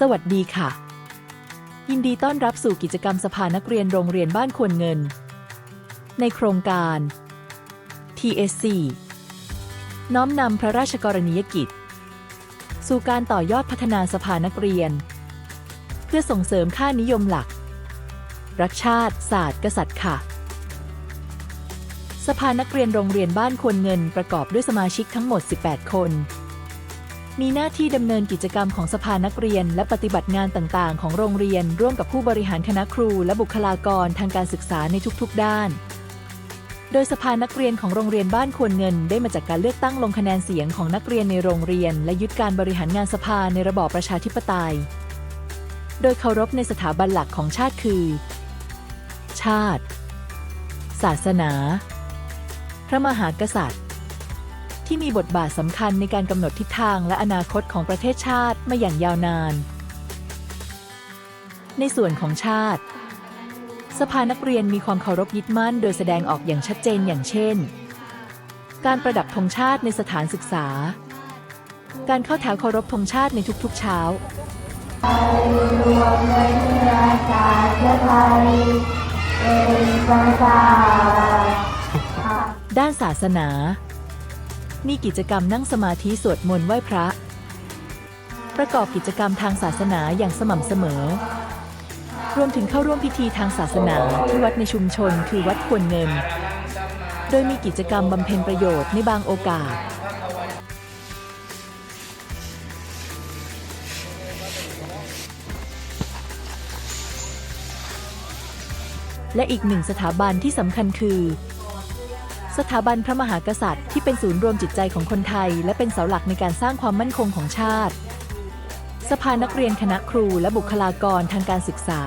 สวัสดีค่ะ ยินดีต้อนรับสู่กิจกรรมสภานักเรียนโรงเรียนบ้านควรเงิน ในโครงการ TSC น้อมนำพระราชกรณียกิจ สู่การต่อยอดพัฒนาสภานักเรียน เพื่อส่งเสริมค่านิยมหลัก รักชาติ ศาสตร์ กษัตริย์ค่ะสภานักเรียนโรงเรียนบ้านควรเงินประกอบด้วยสมาชิกทั้งหมด 18 คน มีหน้าที่ดำเนินกิจกรรมของสภานักเรียน และปฏิบัติงานต่างๆ ของโรงเรียน ร่วมกับผู้บริหารคณะครู และบุคลากรทางการศึกษาในทุกๆ ด้าน โดยสภานักเรียนของโรงเรียนบ้านควรเงิน ได้มาจากการเลือกตั้งลงคะแนนเสียงของนักเรียนในโรงเรียน และยึดการบริหารงานสภาในระบอบประชาธิปไตย โดยเคารพในสถาบันหลักของชาติคือ ชาติ ศาสนา พระมหากษัตริย์ ที่มีบทบาทสำคัญในการกำหนดทิศทางและอนาคตของประเทศชาติมาอย่างยาวนาน ในส่วนของชาติ สภานักเรียนมีความเคารพยึดมั่น โดยแสดงออกอย่างชัดเจนอย่างเช่น การประดับธงชาติในสถานศึกษา การเข้าแถวเคารพธงชาติในทุกๆเช้ารวมเป็นราชาไทยเป็นประชาด้านศาสนา มีกิจกรรมนั่งสมาธิสวดมนต์ไหว้พระ ประกอบกิจกรรมทางศาสนาอย่างสม่ำเสมอ รวมถึงเข้าร่วมพิธีทางศาสนาที่วัดในชุมชนคือวัดควรเงิน โดยมีกิจกรรมบำเพ็ญประโยชน์ในบางโอกาสและอีกหนึ่งสถาบันที่สำคัญคือ สถาบันพระมหากษัตริย์ ที่เป็นศูนย์รวมจิตใจของคนไทย และเป็นเสาหลักในการสร้างความมั่นคงของชาติ สภานักเรียนคณะครูและบุคลากรทางการศึกษา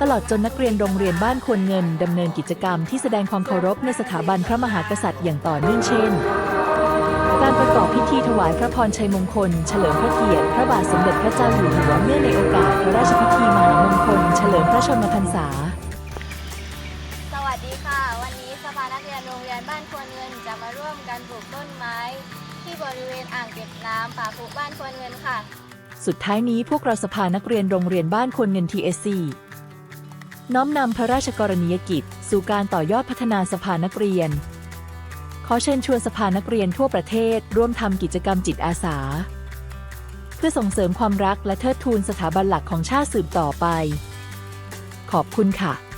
ตลอดจนนักเรียนโรงเรียนบ้านควรเงินดำเนินกิจกรรมที่แสดงความเคารพในสถาบันพระมหากษัตริย์อย่างต่อเนื่องเช่น การประกอบพิธีถวายพระพรชัยมงคล เฉลิมพระเกียรติ พระบาทสมเด็จพระเจ้าอยู่หัวเนื่องในโอกาสพระราชพิธีมหามงคล เฉลิมพระชนมพรรษา เรียนโรงเรียนบ้านควรเงินจะมาร่วมกันปลูกต้นไม้ ที่บริเวณอ่างเก็บน้ำป่าภูบ้านควรเงินค่ะ สุดท้ายนี้พวกเราสภานักเรียนโรงเรียนบ้านควรเงิน TSC น้อมนำพระราชกรณียกิจ สู่การต่อยอดพัฒนาสภานักเรียน ขอเชิญชวนสภานักเรียนทั่วประเทศ ร่วมทำกิจกรรมจิตอาสา เพื่อส่งเสริมความรักและเทิดทูนสถาบันหลักของชาติสืบต่อไป ขอบคุณค่ะ